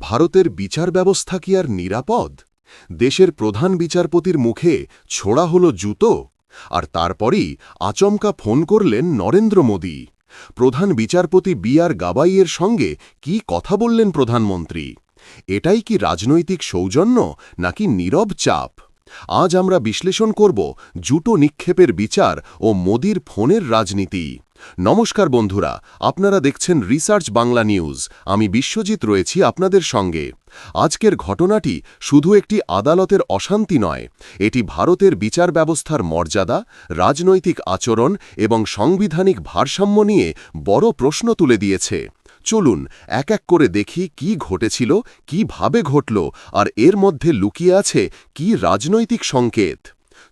ভারতের বিচার ব্যবস্থা কি আর নিরাপদ? দেশের প্রধান বিচারপতির মুখে ছোড়া হল জুতো, আর তারপরই আচমকা ফোন করলেন নরেন্দ্র মোদী। প্রধান বিচারপতি বি আর গাবাইয়ের সঙ্গে কি কথা বললেন প্রধানমন্ত্রী? এটাই কি রাজনৈতিক সৌজন্য নাকি নীরব চাপ? আজ আমরা বিশ্লেষণ করব জুটো নিক্ষেপের বিচার ও মোদির ফোনের রাজনীতি। নমস্কার বন্ধুরা, আপনারা দেখছেন রিসার্চ বাংলা নিউজ। আমি বিশ্বজিৎ রয়েছি আপনাদের সঙ্গে। আজকের ঘটনাটি শুধু একটি আদালতের অশান্তি নয়, এটি ভারতের বিচার ব্যবস্থার মর্যাদা, রাজনৈতিক আচরণ এবং সাংবিধানিক ভারসাম্য নিয়ে বড় প্রশ্ন তুলে দিয়েছে। চলুন এক এক করে দেখি কি ঘটেছিল, কীভাবে ঘটল, আর এর মধ্যে লুকিয়ে আছে কি রাজনৈতিক সংকেত।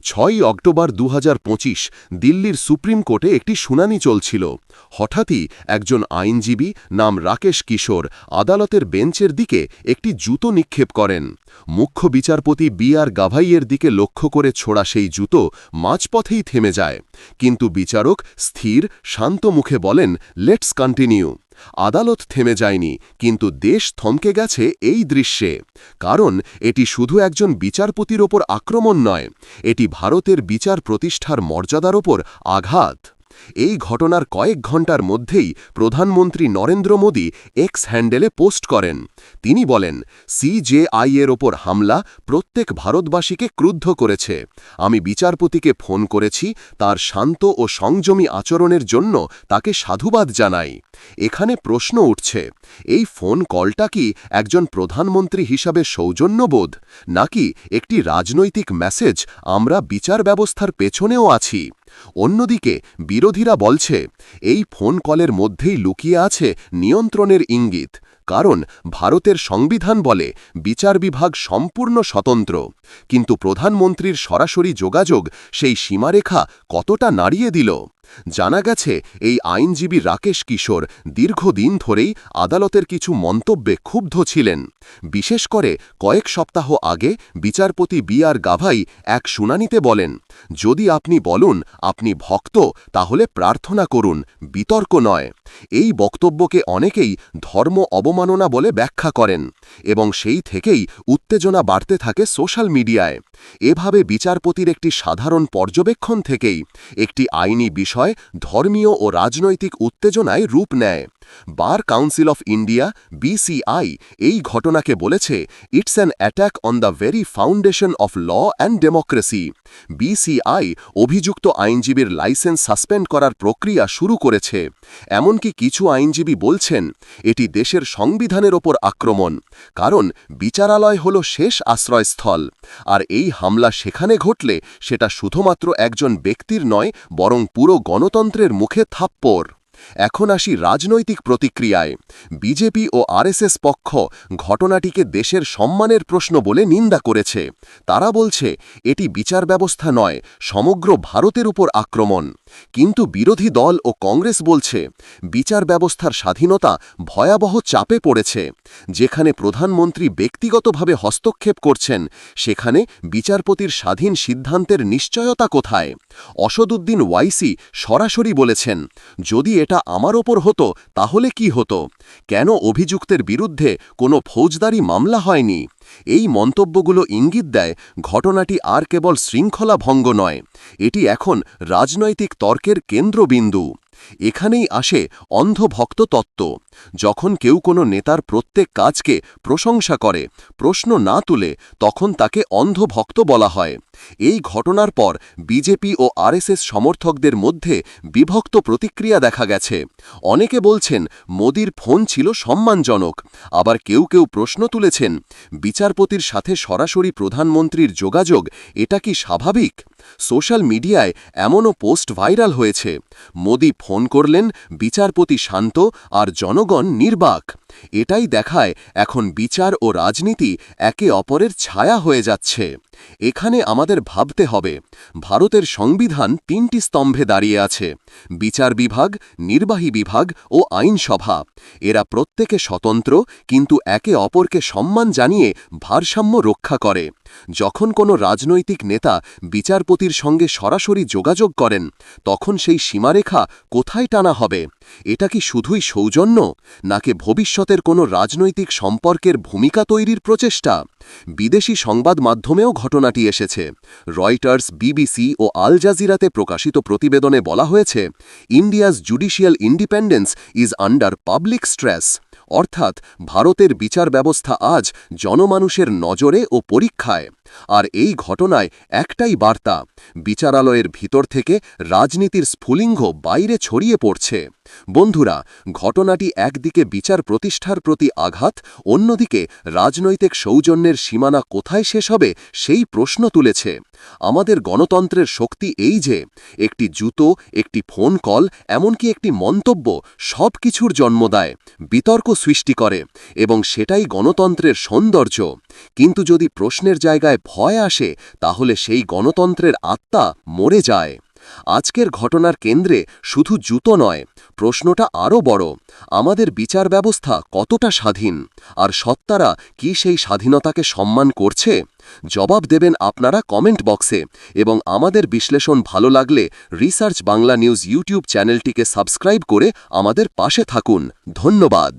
ছয়ই অক্টোবর দু হাজার পঁচিশ, দিল্লির সুপ্রিম কোর্টে একটি শুনানি চলছিল। হঠাৎই একজন আইনজীবী নাম রাকেশ কিশোর আদালতের বেঞ্চের দিকে একটি জুতো নিক্ষেপ করেন। মুখ্য বিচারপতি বি আর গাভাইয়ের দিকে লক্ষ্য করে ছোড়া সেই জুতো মাঝপথেই থেমে যায়। কিন্তু বিচারক স্থির, শান্ত মুখে বলেন, লেটস কন্টিনিউ। আদালত থেমে যায়নি, কিন্তু দেশ থমকে গেছে এই দৃশ্যে। কারণ এটি শুধু একজন বিচারপতির ওপর আক্রমণ নয়, এটি ভারতের বিচার প্রতিষ্ঠার মর্যাদার ওপর আঘাত। এই ঘটনার কয়েক ঘণ্টার মধ্যেই প্রধানমন্ত্রী নরেন্দ্র মোদী এক্স হ্যান্ডেলে পোস্ট করেন। তিনি বলেন সিজেআই এর ওপর হামলা প্রত্যেক ভারতবাসীকে ক্রুদ্ধ করেছে। আমি বিচারপতিকে ফোন করেছি, তার শান্ত ও সংযমী আচরণের জন্য তাকে সাধুবাদ জানাই। এখানে প্রশ্ন উঠছে, এই ফোন কলটা কি একজন প্রধানমন্ত্রী হিসাবে সৌজন্যবোধ? নাকি একটি রাজনৈতিক মেসেজ আমরা বিচার ব্যবস্থার পেছনেও আছি? অন্যদিকে বিরোধীরা বলছে এই ফোন কলের মধ্যেই লুকিয়ে আছে নিয়ন্ত্রণের ইঙ্গিত। কারণ ভারতের সংবিধান বলে বিচার বিভাগ সম্পূর্ণ স্বতন্ত্র। কিন্তু প্রধানমন্ত্রীর সরাসরি যোগাযোগ সেই সীমারেখা কতটা নাড়িয়ে দিল? জানা গেছে, এই আইনজীবী রাকেশ কিশোর দীর্ঘদিন ধরেই আদালতের কিছু মন্তব্যে ক্ষুব্ধ ছিলেন। বিশেষ করে কয়েক সপ্তাহ আগে বিচারপতি বি আর গাভাই এক শুনানিতে বলেন, যদি আপনি বলুন, আপনি ভক্ত, তাহলে প্রার্থনা করুন, বিতর্ক নয়। এই বক্তব্যকে অনেকেই ধর্ম অবমাননা বলে ব্যাখ্যা করেন এবং সেই থেকেই উত্তেজনা বাড়তে থাকে সোশ্যাল মিডিয়ায়। এভাবে বিচারপতির একটি সাধারণ পর্যবেক্ষণ থেকেই একটি আইনি বিষয় ধর্মীয় ও রাজনৈতিক উত্তেজনায় রূপ নেয়। Bar council of India BCI এই ঘটনাকে বলেছে, it's an attack on the very foundation of law and democracy. BCI অভিযুক্ত আইনজীবীর লাইসেন্স সাসপেন্ড করার প্রক্রিয়া শুরু করেছে। এমনকি কিছু আইনজীবী বলছেন, এটি দেশের সংবিধানের ওপর আক্রমণ, কারণ বিচারালয় হল শেষ আশ্রয়স্থল, আর এই হামলা সেখানে ঘটলে সেটা শুধুমাত্র একজন ব্যক্তির নয়, বরং পুরো গণতন্ত্রের মুখে থাপ্পড়। এখন আসি রাজনৈতিক প্রতিক্রিয়ায়। বিজেপি ও আরএসএস পক্ষ ঘটনাটিকে দেশের সম্মানের প্রশ্ন বলে নিন্দা করেছে। তারা বলছে, এটি বিচার ব্যবস্থা নয়, সমগ্র ভারতের উপর আক্রমণ। কিন্তু বিরোধী দল ও কংগ্রেস বলছে, বিচার ব্যবস্থার স্বাধীনতা ভয়াবহ চাপে পড়েছে। যেখানে প্রধানমন্ত্রী ব্যক্তিগতভাবে হস্তক্ষেপ করছেন, সেখানে বিচারপতির স্বাধীন সিদ্ধান্তের নিশ্চয়তা কোথায়? অসদুদ্দিন ওয়াইসি সরাসরি বলেছেন, যদি এটা আমার ওপর হতো, তাহলে কি হতো? কেন অভিযুক্তের বিরুদ্ধে কোনো ফৌজদারি মামলা হয়নি? এই মন্তব্যগুলো ইঙ্গিত দেয়, ঘটনাটি আর কেবল শৃঙ্খলা ভঙ্গ নয়। এটি এখন রাজনৈতিক তর্কের কেন্দ্রবিন্দু। এখানেই আসে অন্ধভক্ত তত্ত্ব যখন কেউ কোনো নেতার প্রত্যেক কাজকে প্রশংসা করে, প্রশ্ন না তুলে, তখন তাকে অন্ধভক্ত বলা হয়। এই ঘটনার পর বিজেপি ও আরএসএস সমর্থকদের মধ্যে বিভক্ত প্রতিক্রিয়া দেখা গেছে। অনেকে বলছেন, মোদির ফোন ছিল সম্মানজনক। আবার কেউ কেউ প্রশ্ন তুলেছেন, বিচারপতির সাথে সরাসরি প্রধানমন্ত্রীর যোগাযোগ, এটা কি স্বাভাবিক? সোশ্যাল মিডিয়ায় এমনও পোস্ট ভাইরাল হয়েছে। মোদি ফোন করলেন বিচারপতি শান্ত আর জনগণ নির্বাক। এটাই দেখায় এখন বিচার ও রাজনীতি একে অপরের ছায়া হয়ে যাচ্ছে। এখানে আমাদের ভাবতে হবে, ভারতের সংবিধান তিনটি স্তম্ভে দাঁড়িয়ে আছে, বিচার বিভাগ, নির্বাহী বিভাগ ও আইনসভা। এরা প্রত্যেকে স্বতন্ত্র, কিন্তু একে অপরকে সম্মান জানিয়ে ভারসাম্য রক্ষা করে। যখন কোনো রাজনৈতিক নেতা বিচারপতির সঙ্গে সরাসরি যোগাযোগ করেন, তখন সেই সীমারেখা কোথায় টানা হবে? এটা কি শুধুই সৌজন্য, নাকি ভবিষ্যতের কোনো রাজনৈতিক সম্পর্কের ভূমিকা তৈরির প্রচেষ্টা? বিদেশি সংবাদ মাধ্যমেও ঘটনাটি এসেছে। রয়টার্স, বিবিসি ও আল জাজিরাতে প্রকাশিত প্রতিবেদনে বলা হয়েছে, India's judicial independence is under public stress. অর্থাৎ, ভারতের বিচার ব্যবস্থা আজ জনমানুষের নজরে ও পরীক্ষায়। আর এই ঘটনায় একটাই বার্তা, বিচারালয়ের ভিতর থেকে রাজনীতির স্ফুলিঙ্গ বাইরে ছড়িয়ে পড়ছে। বন্ধুরা, ঘটনাটি একদিকে বিচার প্রতিষ্ঠার প্রতি আঘাত, অন্যদিকে রাজনৈতিক সৌজন্যের সীমানা কোথায় শেষ হবে সেই প্রশ্ন তুলেছে। আমাদের গণতন্ত্রের শক্তি এই যে, একটি জুতো, একটি ফোন কল, এমনকি একটি মন্তব্য সব কিছুর জন্ম দেয়, বিতর্ক সৃষ্টি করে, এবং সেটাই গণতন্ত্রের সৌন্দর্য। কিন্তু যদি প্রশ্নের জায়গায় ভয় আসে, তাহলে সেই গণতন্ত্রের আত্মা মরে যায়। আজকের ঘটনার কেন্দ্রে শুধু জুতো নয়, প্রশ্নটা আরও বড়, আমাদের বিচার ব্যবস্থা কতটা স্বাধীন, আর সত্তারা কি সেই স্বাধীনতাকে সম্মান করছে? জবাব দেবেন আপনারা কমেন্ট বক্সে, এবং আমাদের বিশ্লেষণ ভালো লাগলে রিসার্চ বাংলা নিউজ ইউটিউব চ্যানেলটিকে সাবস্ক্রাইব করে আমাদের পাশে থাকুন। ধন্যবাদ।